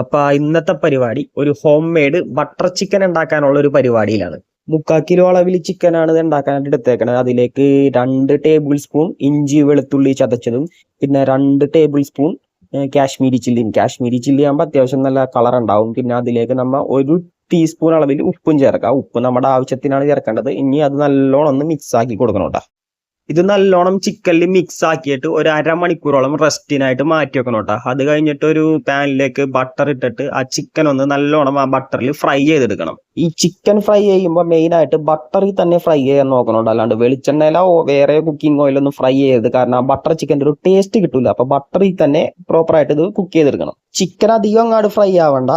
അപ്പൊ ഇന്നത്തെ പരിപാടി ഒരു ഹോം മെയ്ഡ് ബട്ടർ ചിക്കൻ ഉണ്ടാക്കാനുള്ള ഒരു പരിപാടിയിലാണ്. മുക്കാൽ കിലോ അളവിൽ ചിക്കനാണ് ഇത് ഉണ്ടാക്കാനായിട്ട് എടുത്തേക്കണത്. അതിലേക്ക് രണ്ട് ടേബിൾ സ്പൂൺ ഇഞ്ചി വെളുത്തുള്ളി ചതച്ചതും പിന്നെ രണ്ട് ടേബിൾ സ്പൂൺ കാശ്മീരി ചില്ലിയും. കാശ്മീരി ചില്ലി ആകുമ്പോൾ അത്യാവശ്യം നല്ല കളർ ഉണ്ടാവും. പിന്നെ അതിലേക്ക് നമ്മൾ ഒരു ടീസ്പൂൺ അളവിൽ ഉപ്പും ചേർക്കാം. ഉപ്പ് നമ്മുടെ ആവശ്യത്തിനാണ് ചേർക്കേണ്ടത്. ഇനി അത് നല്ലോണം ഒന്ന് മിക്സ് ആക്കി കൊടുക്കണം കേട്ടോ ഇത് നല്ലോണം ചിക്കനിൽ മിക്സ് ആക്കിയിട്ട് ഒരു അരമണിക്കൂറോളം റെസ്റ്റിനായിട്ട് മാറ്റി വെക്കണം കേട്ടോ അത് കഴിഞ്ഞിട്ട് ഒരു പാനിലേക്ക് ബട്ടർ ഇട്ടിട്ട് ആ ചിക്കൻ ഒന്ന് നല്ലോണം ആ ബട്ടറിൽ ഫ്രൈ ചെയ്തെടുക്കണം. ഈ ചിക്കൻ ഫ്രൈ ചെയ്യുമ്പോൾ മെയിൻ ആയിട്ട് ബട്ടറിൽ തന്നെ ഫ്രൈ ചെയ്യാൻ നോക്കണം അല്ലാണ്ട് വെളിച്ചെണ്ണയിലോ വേറെ കുക്കിംഗ് ഓയിലൊന്നും ഫ്രൈ ചെയ്യരുത്. കാരണം ആ ബട്ടർ ചിക്കന്റെ ഒരു ടേസ്റ്റ് കിട്ടൂല. അപ്പൊ ബട്ടറിൽ തന്നെ പ്രോപ്പറായിട്ട് ഇത് കുക്ക് ചെയ്തെടുക്കണം. ചിക്കൻ അധികം അങ്ങാട് ഫ്രൈ ആവണ്ട.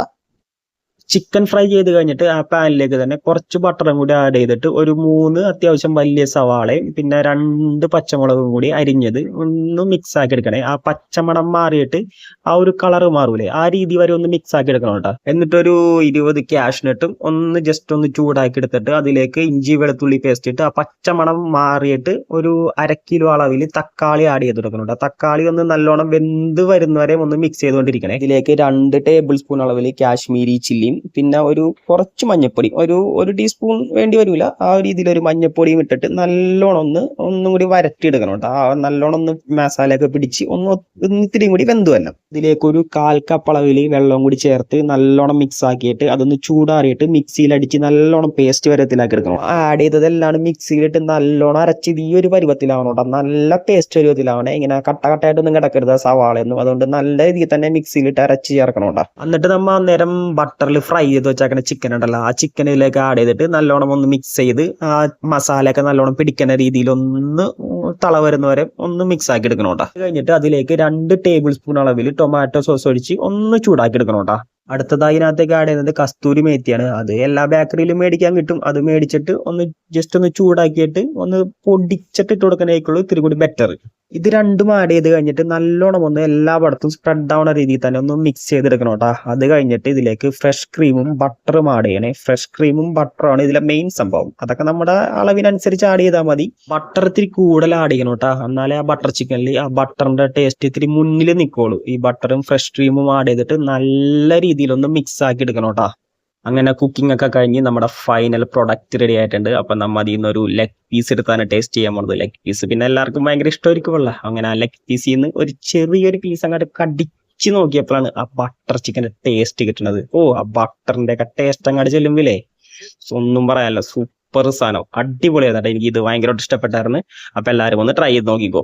ചിക്കൻ ഫ്രൈ ചെയ്ത് കഴിഞ്ഞിട്ട് ആ പാനിലേക്ക് തന്നെ കുറച്ച് ബട്ടറും കൂടി ആഡ് ചെയ്തിട്ട് ഒരു മൂന്ന് അത്യാവശ്യം വലിയ സവാളയും പിന്നെ രണ്ട് പച്ചമുളകും കൂടി അരിഞ്ഞത് ഒന്ന് മിക്സ് ആക്കി എടുക്കണേ. ആ പച്ചമണം മാറിയിട്ട് ആ ഒരു കളർ മാറൂലേ. ആ രീതി വരെ ഒന്ന് മിക്സ് ആക്കി എടുക്കണം കേട്ടോ. എന്നിട്ടൊരു ഇരുപത് ക്യാഷ്നട്ടും ഒന്ന് ജസ്റ്റ് ഒന്ന് ചൂടാക്കി എടുത്തിട്ട് അതിലേക്ക് ഇഞ്ചി വെളുത്തുള്ളി പേസ്റ്റ് ഇട്ട് ആ പച്ചമണം മാറിയിട്ട് ഒരു അര കിലോ അളവിൽ തക്കാളി ആഡ് ചെയ്ത് കൊടുക്കണം കേട്ടോ. തക്കാളി ഒന്ന് നല്ലോണം വെന്ത് വരുന്നവരെ ഒന്ന് മിക്സ് ചെയ്തുകൊണ്ടിരിക്കണേ ഇതിലേക്ക് രണ്ട് ടേബിൾ സ്പൂൺ അളവിൽ കാശ്മീരി ചില്ലിയും പിന്നെ ഒരു കുറച്ച് മഞ്ഞപ്പൊടി ഒരു ഒരു ടീസ്പൂൺ വേണ്ടി വരില്ല ആ രീതിയിൽ ഒരു മഞ്ഞപ്പൊടിയും ഇട്ടിട്ട് നല്ലോണം ഒന്ന് ഒന്നും കൂടി വരട്ടിയെടുക്കണം കേട്ടോ. ആ നല്ലോണം ഒന്ന് മസാലയൊക്കെ പിടിച്ച് ഒന്ന് ഇത്തിരിയും കൂടി വെന്തു വരണം. ഇതിലേക്ക് ഒരു കാൽ കപ്പ് അളവിൽ വെള്ളം കൂടി ചേർത്ത് നല്ലോണം മിക്സ് ആക്കിയിട്ട് അതൊന്ന് ചൂടാറിയിട്ട് മിക്സിയിൽ അടിച്ച് നല്ലോണം പേസ്റ്റ് വരത്തിലാക്കി എടുക്കണം. ആഡ് ചെയ്തതെല്ലാം മിക്സിയിലിട്ട് നല്ലോണം അരച്ചത് ഈ ഒരു പരുവത്തിലാവണം കേട്ടോ. നല്ല പേസ്റ്റ് പരുവത്തിലാവണേ. ഇങ്ങനെ കട്ട കട്ടയായിട്ടൊന്നും കിടക്കരുത് സവാളയൊന്നും. അതുകൊണ്ട് നല്ല രീതിയിൽ തന്നെ മിക്സിയിലിട്ട് അരച്ച് ചേർക്കണം കേട്ടോ. എന്നിട്ട് നമ്മൾ അന്നേരം ബട്ടറിൽ ഫ്രൈ ചെയ്ത് വെച്ചേക്കണ ചിക്കൻ ഉണ്ടല്ലോ. ആ ചിക്കനിലേക്ക് ആഡ് ചെയ്തിട്ട് നല്ലോണം ഒന്ന് മിക്സ് ചെയ്ത് ആ മസാലയൊക്കെ നല്ലോണം പിടിക്കുന്ന രീതിയിൽ ഒന്ന് തള വരുന്നവരെ ഒന്ന് മിക്സ് ആക്കി എടുക്കണം കേട്ടോ. കഴിഞ്ഞിട്ട് അതിലേക്ക് രണ്ട് ടേബിൾ സ്പൂൺ അളവിൽ ടൊമാറ്റോ സോസ് ഒഴിച്ച് ഒന്ന് ചൂടാക്കി എടുക്കണം കേട്ടോ. അടുത്തതായി ഇതിനകത്തേക്ക് ആഡ് ചെയ്യുന്നത് കസ്തൂരി മേത്തിയാണ്. അത് എല്ലാ ബേക്കറിയിലും മേടിക്കാൻ കിട്ടും. അത് മേടിച്ചിട്ട് ഒന്ന് ജസ്റ്റ് ഒന്ന് ചൂടാക്കിയിട്ട് ഒന്ന് പൊടിച്ചിട്ട് ഇട്ട് കൊടുക്കണേക്കുള്ളൂ ഇത്തിരി കൂടി ബെറ്റർ ഇത് രണ്ടും ആഡ് ചെയ്ത് കഴിഞ്ഞിട്ട് നല്ലോണം ഒന്ന് എല്ലാ പടത്തും സ്പ്രെഡ് ആവുന്ന രീതിയിൽ തന്നെ ഒന്ന് മിക്സ് ചെയ്തെടുക്കണം കേട്ടോ അത് കഴിഞ്ഞിട്ട് ഇതിലേക്ക് ഫ്രഷ് ക്രീമും ബട്ടറും ആഡ് ചെയ്യണേ. ഫ്രഷ് ക്രീമും ബട്ടറുമാണ് ഇതിലെ മെയിൻ സംഭവം. അതൊക്കെ നമ്മുടെ അളവിനനുസരിച്ച് ആഡ് ചെയ്താൽ മതി. ബട്ടർ ഇത്തിരി കൂടുതൽ ആഡ് ചെയ്യണം കേട്ടോ എന്നാലേ ആ ബട്ടർ ചിക്കനിൽ ആ ബട്ടറിന്റെ ടേസ്റ്റ് ഇത്തിരി മുന്നിൽ നിൽക്കുള്ളൂ ഈ ബട്ടറും ഫ്രഷ് ക്രീമും ആഡ് ചെയ്തിട്ട് നല്ല രീതിയിൽ ഒന്ന് മിക്സ് ആക്കി എടുക്കണം കേട്ടോ അങ്ങനെ കുക്കിംഗ് ഒക്കെ കഴിഞ്ഞ് നമ്മുടെ ഫൈനൽ പ്രൊഡക്റ്റ് റെഡി ആയിട്ടുണ്ട്. അപ്പൊ നമ്മൾ അതിൽ നിന്ന് ഒരു ലെഗ് പീസ് എടുത്താണ് ടേസ്റ്റ് ചെയ്യാൻ പോകുന്നത് ലെഗ് പീസ് പിന്നെ എല്ലാവർക്കും ഭയങ്കര ഇഷ്ടമായിരിക്കുമല്ലോ അങ്ങനെ ആ ലെഗ് പീസിൽ നിന്ന് ഒരു ചെറിയൊരു പീസ് അങ്ങോട്ട് കടിച്ച് നോക്കിയപ്പോഴാണ് ആ ബട്ടർ ചിക്കന്റെ ടേസ്റ്റ് കിട്ടുന്നത് ഓ ആ ബട്ടറിന്റെ ഒക്കെ ടേസ്റ്റ് അങ്ങോട്ട് ചെല്ലുമ്പില്ലേ ഒന്നും പറയാനല്ല. സൂപ്പർ സാധനം അടിപൊളിയായിരുന്നു എനിക്ക് ഇത് ഭയങ്കരമായിട്ട് ഇഷ്ടപ്പെട്ടായിരുന്നു. അപ്പൊ എല്ലാവരും ഒന്ന് ട്രൈ ചെയ്ത് നോക്കിക്കോ.